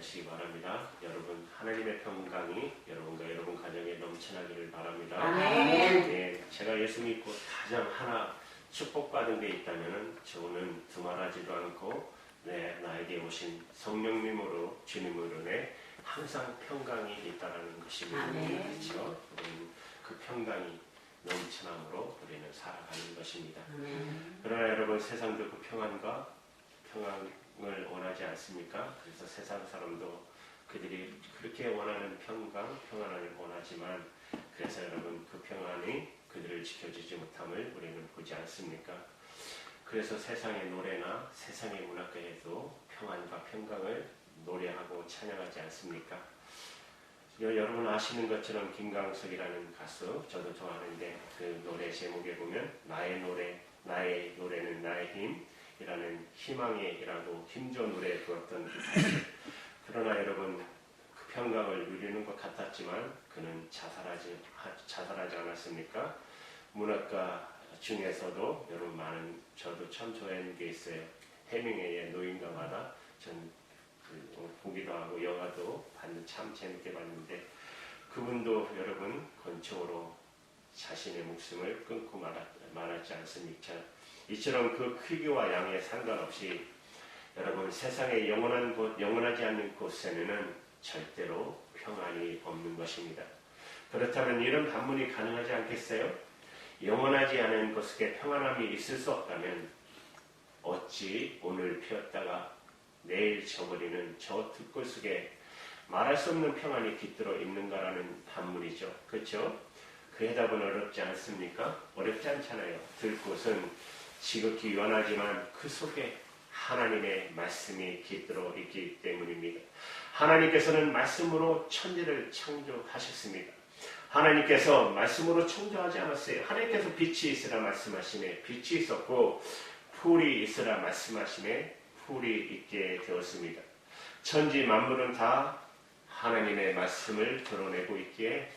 되시기 바랍니다. 여러분 하나님의 평강이 여러분과 여러분 가정에 넘쳐나기를 바랍니다. 아멘. 네, 제가 예수 믿고 가장 하나 축복받은 게 있다면은 저는 두말하지도 않고 네, 나에게 오신 성령님으로 주님으로 내 항상 평강이 있다라는 것입니다. 아멘. 그렇죠? 그 평강이 넘쳐남으로 우리는 살아가는 것입니다. 아멘. 그러나 여러분 세상도 그 평안과 평안 을 원하지 않습니까? 그래서 세상 사람도 그들이 그렇게 원하는 평강, 평안을 원하지만 그래서 여러분 그 평안이 그들을 지켜주지 못함을 우리는 보지 않습니까? 그래서 세상의 노래나 세상의 문학가에도 평안과 평강을 노래하고 찬양하지 않습니까? 여- 여러분 아시는 것처럼 김광석이라는 가수 저도 좋아하는데 그 노래 제목에 보면 나의 노래 나의 노래는 나의 힘 이라는 희망의라고 힘줘 노래 부었던 그 가수. 그러나 여러분 그 평강을 누리는 것 같았지만 그는 자살하지 하- 자살하지 않았습니까? 문학가 중에서도 여러분 많은 저도 참 좋아하는 게 있어요. 해밍웨이의 노인과마다 전 그, 보기도 하고 영화도 봤는 참 재밌게 봤는데 그분도 여러분 권총으로 자신의 목숨을 끊고 말았, 말았지 않습니까? 이처럼 그 크기와 양에 상관없이 여러분 세상에 영원한 곳, 영원하지 않는 곳에는 절대로 평안이 없는 것입니다. 그렇다면 이런 반문이 가능하지 않겠어요? 영원하지 않은 곳에 평안함이 있을 수 없다면 어찌 오늘 피었다가 내일 저버리는 저 들꽃 속에 말할 수 없는 평안이 깃들어 있는가라는 반문이죠. 그렇죠? 그 해답은 어렵지 않습니까? 어렵지 않잖아요. 들꽃은 지극히 연하지만 그 속에 하나님의 말씀이 깃들어 있기 때문입니다. 하나님께서는 말씀으로 천지를 창조하셨습니다. 하나님께서 말씀으로 창조하지 않았어요. 하나님께서 빛이 있으라 말씀하시네. 빛이 있었고 풀이 있으라 말씀하시네. 풀이 있게 되었습니다. 천지 만물은 다 하나님의 말씀을 드러내고 있기에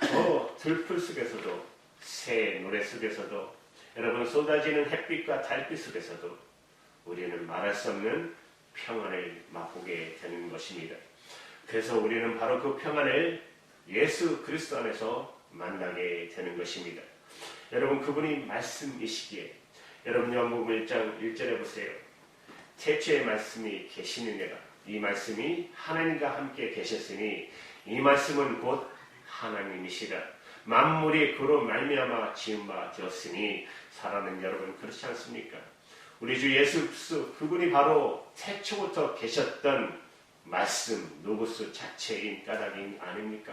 저 들풀 속에서도 새 노래 속에서도 여러분 쏟아지는 햇빛과 달빛 속에서도 우리는 말할 수 없는 평안을 맛보게 되는 것입니다. 그래서 우리는 바로 그 평안을 예수 그리스도 안에서 만나게 되는 것입니다. 여러분 그분이 말씀이시기에 여러분 요한복음 1장 1절에 보세요. 태초의 말씀이 계시느니라. 이 말씀이 하나님과 함께 계셨으니 이 말씀은 곧 하나님이시라. 만물이 그로 말미암아 지은 바 되었으니 사랑하는 여러분 그렇지 않습니까? 우리 주 예수 그리스도 그분이 바로 태초부터 계셨던 말씀 노부스 자체인 까닭이 아닙니까?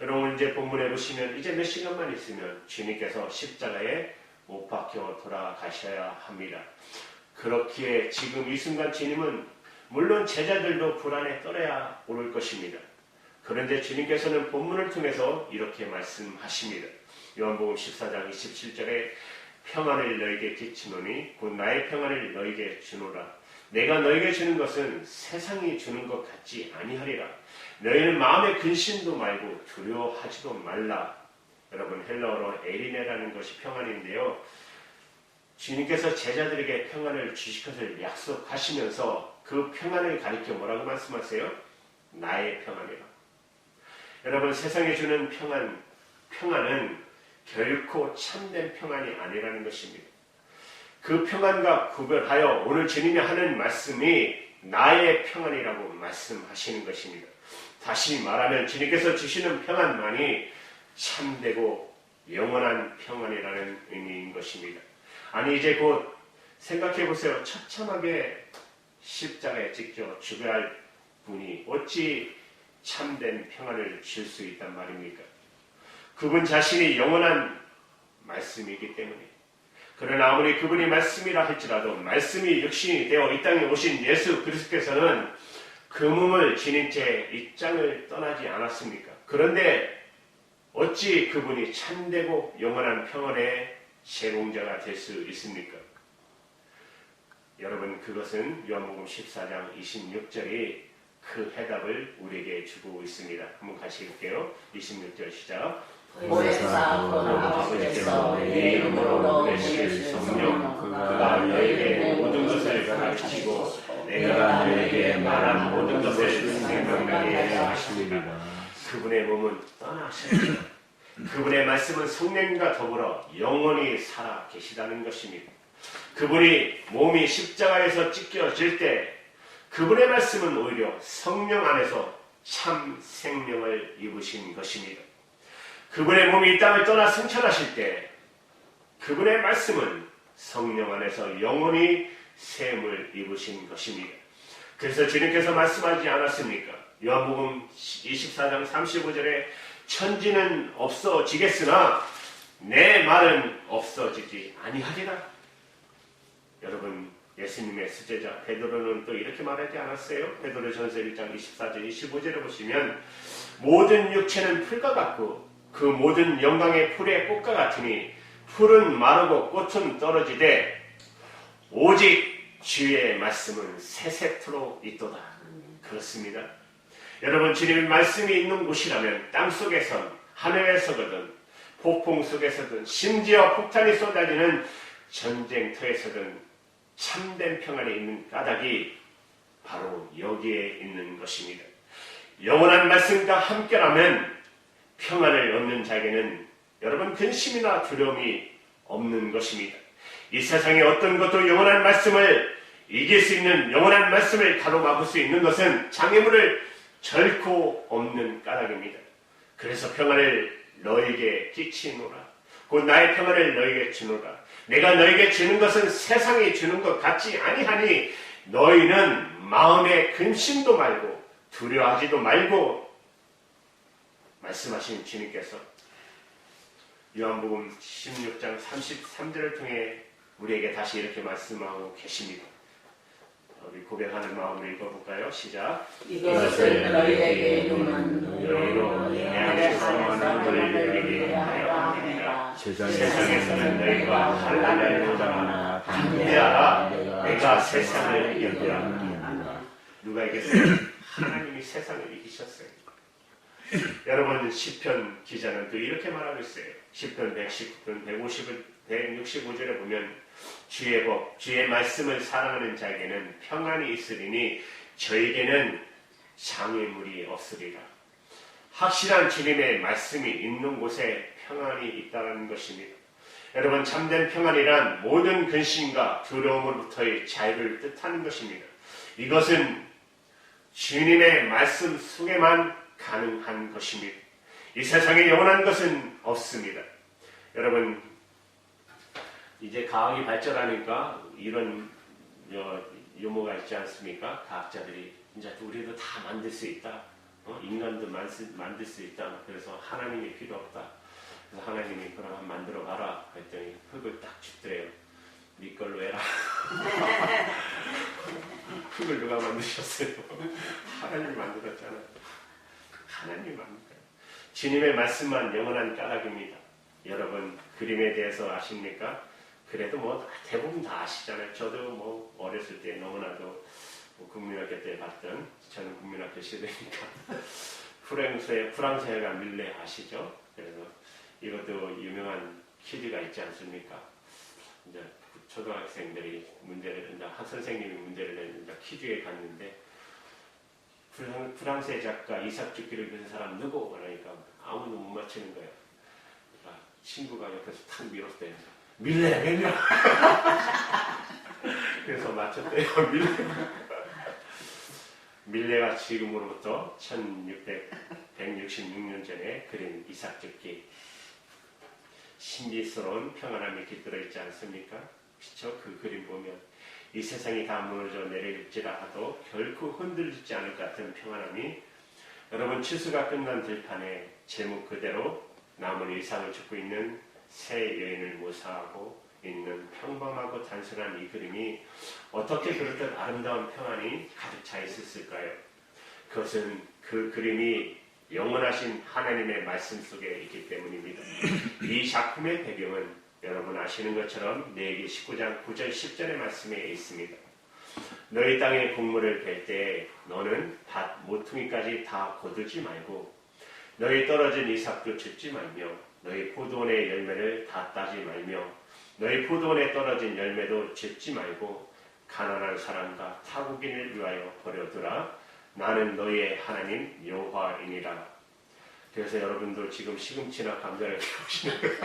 여러분 이제 본문에 보시면 이제 몇 시간만 있으면 주님께서 십자가에 못 박혀 돌아가셔야 합니다. 그렇기에 지금 이 순간 주님은 물론 제자들도 불안에 떨어야 오를 것입니다. 그런데 주님께서는 본문을 통해서 이렇게 말씀하십니다. 요한복음 14장 27절에 평안을 너에게 끼치노니 곧 나의 평안을 너에게 주노라. 내가 너에게 주는 것은 세상이 주는 것 같지 아니하리라. 너희는 마음에 근심도 말고 두려워하지도 말라. 여러분 헬라어로 에리네라는 것이 평안인데요. 주님께서 제자들에게 평안을 주실 것을 약속하시면서 그 평안을 가리켜 뭐라고 말씀하세요? 나의 평안이라. 여러분 세상에 주는 평안, 평안은 결코 참된 평안이 아니라는 것입니다. 그 평안과 구별하여 오늘 주님이 하는 말씀이 나의 평안이라고 말씀하시는 것입니다. 다시 말하면 주님께서 주시는 평안만이 참되고 영원한 평안이라는 의미인 것입니다. 아니 이제 곧 생각해 보세요. 처참하게 십자가에 찍혀 죽어야 할 분이 어찌 참된 평안을 줄 수 있단 말입니까? 그분 자신이 영원한 말씀이기 때문에 그러나 아무리 그분이 말씀이라 할지라도 말씀이 육신이 되어 이 땅에 오신 예수 그리스도께서는 그 몸을 지닌 채이 땅을 떠나지 않았습니까? 그런데 어찌 그분이 참되고 영원한 평안의 제공자가 될 수 있습니까? 여러분 그것은 요한복음 14장 26절이 그 해답을 우리에게 주고 있습니다. 한번 같이 읽게요. 26절 시작. 그 아버지께서 내 이름으로 보내실 성령 그가 너에게 모든 것을 가르치고 내가 너에게 말한 모든 것을 생각나게 하시리라. 그분의 몸은 떠나셨다. 그분의 말씀은 성령과 더불어 영원히 살아 계시다는 것입니다. 그분이 몸이 십자가에서 찢겨질 때 그분의 말씀은 오히려 성령 안에서 참 생명을 입으신 것입니다. 그분의 몸이 이 땅을 떠나 승천하실 때 그분의 말씀은 성령 안에서 영원히 샘을 입으신 것입니다. 그래서 주님께서 말씀하지 않았습니까? 요한복음 24장 35절에 천지는 없어지겠으나 내 말은 없어지지 아니하리라. 여러분 예수님의 수제자 베드로는 또 이렇게 말하지 않았어요? 베드로 전서 1장 24절 25절에 보시면 모든 육체는 풀과 같고 그 모든 영광의 풀의 꽃과 같으니 풀은 마르고 꽃은 떨어지되 오직 주의 말씀은 세세토록 있도다. 그렇습니다. 여러분 주님의 말씀이 있는 곳이라면 땅 속에선 하늘에서거든 폭풍 속에서든 심지어 폭탄이 쏟아지는 전쟁터에서든 참된 평안에 있는 까닭이 바로 여기에 있는 것입니다. 영원한 말씀과 함께라면 평안을 얻는 자에게는 여러분 근심이나 두려움이 없는 것입니다. 이 세상에 어떤 것도 영원한 말씀을 이길 수 있는 영원한 말씀을 가로막을 수 있는 것은 장애물을 결코 없는 까닭입니다. 그래서 평안을 너에게 끼치노라. 곧 나의 평안을 너에게 주노라. 내가 너에게 주는 것은 세상이 주는 것 같지 아니하니 너희는 마음에 근심도 말고 두려워하지도 말고 말씀하신 주님께서 요한복음 16장 33절을 통해 우리에게 다시 이렇게 말씀하고 계십니다. 우리 고백하는 마음으로 읽어볼까요? 시작. 이것을 너희에게 이루는 너희로 내 안에서 것을 너희에게 하여 합니다. 세상에서는 너희가 환란을 당하나 담대하라 내가 세상을 이겼노라 누가 이겼어요? 하나님이 세상을 이기셨어요 여러분 시편 기자는 또 이렇게 말하고 있어요 시편 119편 150은 165절에 보면 주의 법 주의 말씀을 사랑하는 자에게는 평안이 있으리니 저에게는 장애물이 없으리라 확실한 주님의 말씀이 있는 곳에 평안이 있다는 것입니다. 여러분 참된 평안이란 모든 근심과 두려움으로부터의 자유를 뜻하는 것입니다. 이것은 주님의 말씀 속에만 가능한 것입니다. 이 세상에 영원한 것은 없습니다. 여러분 이제 과학이 발전하니까 이런 요, 요모가 있지 않습니까? 과학자들이 이제 우리도 다 만들 수 있다. 어? 인간도 만 만들 수 있다. 그래서 하나님이 필요 없다. 그래서 하나님이 그럼 만들어 봐라 했더니 흙을 딱 줍더래요. 네 걸로 해라. 흙을 누가 만드셨어요? 하나님이 만들었잖아요. 하나님이 만들어요. 주님의 말씀만 영원한 까닭입니다. 여러분 그림에 대해서 아십니까? 그래도 뭐 대부분 다 아시잖아요. 저도 뭐 어렸을 때 너무나도 뭐 국민학교 때 봤던 저는 국민학교 시대니까 프랑스의 프랑스어가 밀레 아시죠? 그래서 이것도 유명한 퀴즈가 있지 않습니까? 이제 초등학생들이 문제를 이제 한 선생님이 문제를 내는데 퀴즈에 갔는데 프랑, 프랑스의 작가 이삭 주기를 그린 사람 누구? 그러니까 아무도 못 맞히는 거예요. 그러니까 친구가 옆에서 탁 밀었대요. 밀레, 밀레. 그래서 맞췄대요. 밀레. 밀레가 지금으로부터 1600, 166년 전에 그린 이삭 적기 신비스러운 평안함이 깃들어 있지 않습니까? 그렇죠? 그 그림 보면 이 세상이 다 무너져 내릴지라 하도 결코 흔들리지 않을 것 같은 평안함이 여러분 치수가 끝난 들판에 제목 그대로 남은 일상을 죽고 있는 새 여인을 모사하고 있는 평범하고 단순한 이 그림이 어떻게 그렇듯 아름다운 평안이 가득 차 있었을까요? 그것은 그 그림이 영원하신 하나님의 말씀 속에 있기 때문입니다. 이 작품의 배경은 여러분 아시는 것처럼 내기 19장 9절 10절의 말씀에 있습니다. 너희 땅의 곡물을 벨때 너는 밭 모퉁이까지 다 거두지 말고 너희 떨어진 이삭도 줍지 말며 너희 포도원의 열매를 다 따지 말며 너희 포도원에 떨어진 열매도 줍지 말고 가난한 사람과 타국인을 위하여 버려두라 나는 너희의 하나님 여호와이니라 그래서 여러분도 지금 시금치나 감자를 키우시는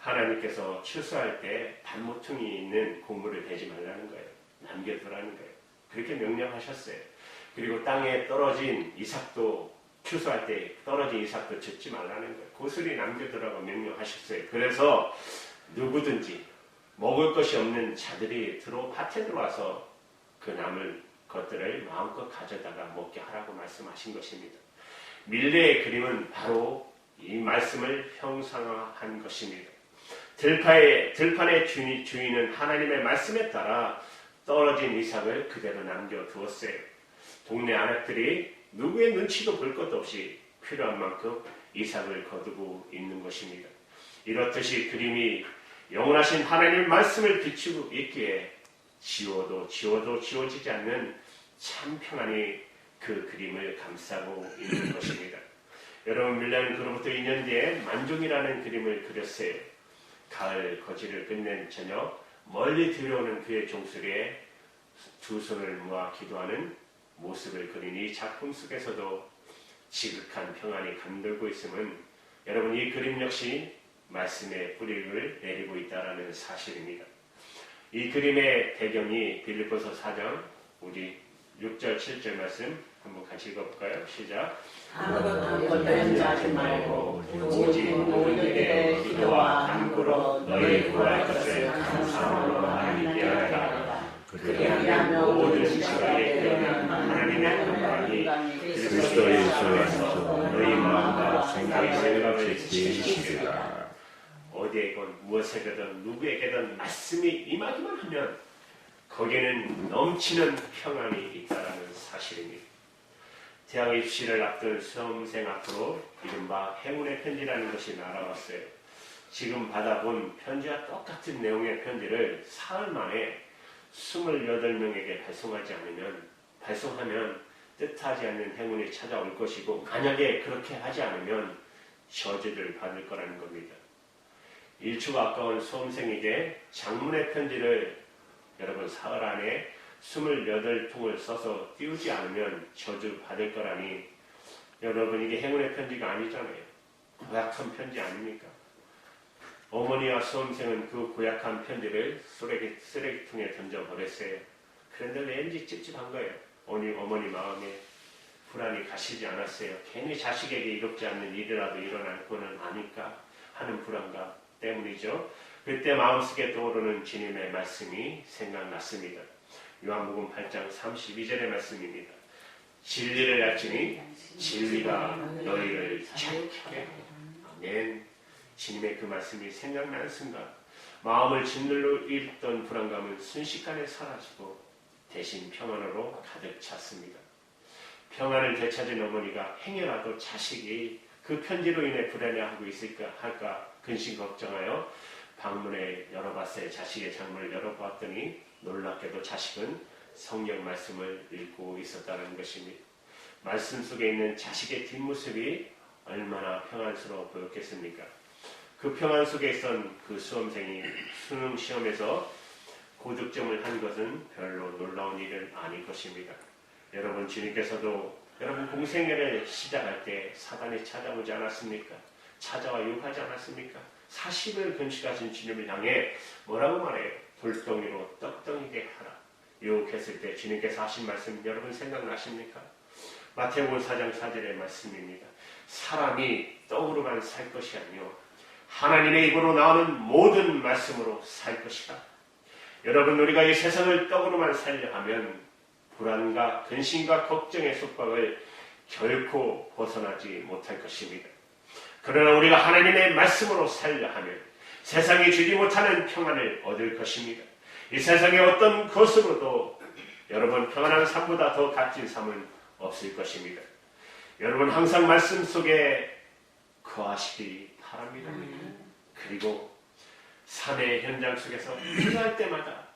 하나님께서 추수할 때 반모퉁이 있는 곡물을 대지 말라는 거예요. 남겨두라는 거예요. 그렇게 명령하셨어요. 그리고 땅에 떨어진 이삭도 추수할 때 떨어진 이삭도 줍지 말라는 거예요. 고스리 남겨두라고 명령하셨어요. 그래서 누구든지 먹을 것이 없는 자들이 들어 밭에 들어와서 그 남을 것들을 마음껏 가져다가 먹게 하라고 말씀하신 것입니다. 밀레의 그림은 바로 이 말씀을 형상화한 것입니다. 들판의, 들판의 주인, 주인은 하나님의 말씀에 따라 떨어진 이삭을 그대로 남겨두었어요. 동네 아낙들이 누구의 눈치도 볼것 없이 필요한 만큼 이삭을 거두고 있는 것입니다. 이렇듯이 그림이 영원하신 하나님의 말씀을 비추고 있기에 지워도 지워도 지워지지 않는 참 평안이 그 그림을 감싸고 있는 것입니다. 여러분 밀라는 그로부터 2년 뒤에 만종이라는 그림을 그렸어요. 가을 거지를 끝낸 저녁 멀리 들려오는 그의 종소리에 두 손을 모아 기도하는 모습을 그린 이 작품 속에서도 지극한 평안이 감돌고 있음은 여러분 이 그림 역시 말씀의 뿌리를 내리고 있다라는 사실입니다. 이 그림의 배경이 빌립보서 4장 우리 6절 7절 말씀 한번 같이 읽어볼까요? 시작. 아무것도 연주하지 말고 오직 모든 일에 기도와 간구로 너희 구할 것을 감사함으로 하나님께 하라. 그리하면 모든 시간에 그러면 하나님의 평강이 그리스도 예수 안에서 너희 마음과 생각이 생각을 지키시리라. 어디에건 무엇에게든 누구에게든 말씀이 임하기만 하면 거기에는 넘치는 평안이 있다라는 사실입니다. 대학 입시를 앞둔 수험생 앞으로 이른바 행운의 편지라는 것이 날아왔어요. 지금 받아본 편지와 똑같은 내용의 편지를 사흘 만에 28명에게 발송하지 않으면 발송하면 뜻하지 않는 행운이 찾아올 것이고 만약에 그렇게 하지 않으면 저주를 받을 거라는 겁니다. 일초가 아까운 수험생에게 장문의 편지를 여러분 사흘 안에 28통을 써서 띄우지 않으면 저주 받을 거라니 여러분 이게 행운의 편지가 아니잖아요. 고약한 편지 아닙니까? 어머니와 수험생은 그 고약한 편지를 쓰레기, 쓰레기통에 던져버렸어요. 그런데 왠지 찝찝한 거예요. 어머니, 어머니 마음에 불안이 가시지 않았어요. 괜히 자식에게 이롭지 않는 일이라도 일어날 거는 아닐까 하는 불안감 때문이죠. 그때 마음속에 떠오르는 주님의 말씀이 생각났습니다. 요한복음 8장 32절의 말씀입니다. 진리를 알지니 진리가 너희를 자유케. 아멘. 주님의 그 말씀이 생각나는 순간 마음을 짓눌러 잃던 불안감은 순식간에 사라지고 대신 평안으로 가득 찼습니다. 평안을 되찾은 어머니가 행여라도 자식이 그 편지로 인해 불안해하고 있을까 할까 근심 걱정하여 방문에 열어봤어요. 자식의 장문을 열어봤더니 놀랍게도 자식은 성경 말씀을 읽고 있었다는 것입니다. 말씀 속에 있는 자식의 뒷모습이 얼마나 평안스러워 보였겠습니까? 그 평안 속에 있던 그 수험생이 수능 시험에서 고득점을 한 것은 별로 놀라운 일은 아닐 것입니다. 여러분 주님께서도 여러분 공생애를 시작할 때 사단이 찾아오지 않았습니까? 찾아와 유혹하지 않았습니까? 40을 근식하신 주님을 향해 뭐라고 말해요? 돌덩이로 떡덩이게 하라. 유혹했을 때 주님께서 하신 말씀 여러분 생각나십니까? 마태복음 4장 4절의 말씀입니다. 사람이 떡으로만 살 것이 아니요 하나님의 입으로 나오는 모든 말씀으로 살 것이다. 여러분 우리가 이 세상을 떡으로만 살려 하면 불안과 근심과 걱정의 속박을 결코 벗어나지 못할 것입니다. 그러나 우리가 하나님의 말씀으로 살려 하면 세상이 주지 못하는 평안을 얻을 것입니다. 이 세상의 어떤 것으로도 여러분 평안한 삶보다 더 값진 삶은 없을 것입니다. 여러분 항상 말씀 속에 거하시기 바랍니다. 그리고 삶의 현장 속에서 필요할 때마다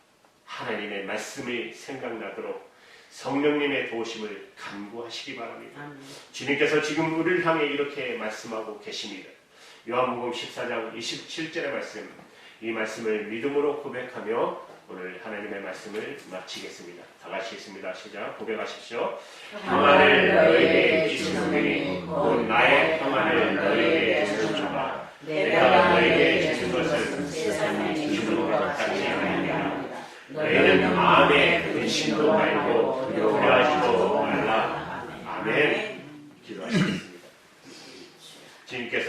하나님의 말씀이 생각나도록 성령님의 도우심을 간구하시기 바랍니다. 아멘. 주님께서 지금 우리를 향해 이렇게 말씀하고 계십니다. 요한복음 14장 27절의 말씀, 이 말씀을 믿음으로 고백하며 오늘 하나님의 말씀을 마치겠습니다. 다 같이 있습니다. 시작 고백하십시오. 평안을 너희에게 주시노니 곧 나의 평안을 너희에게 주노라. 내가 너희에게 주는 것은 세상에 주는 것 같지 않으니라. 너희는 마음에 근심도 말고 두려워하지도 말라. 아멘. 기도하시겠습니다. 주님께서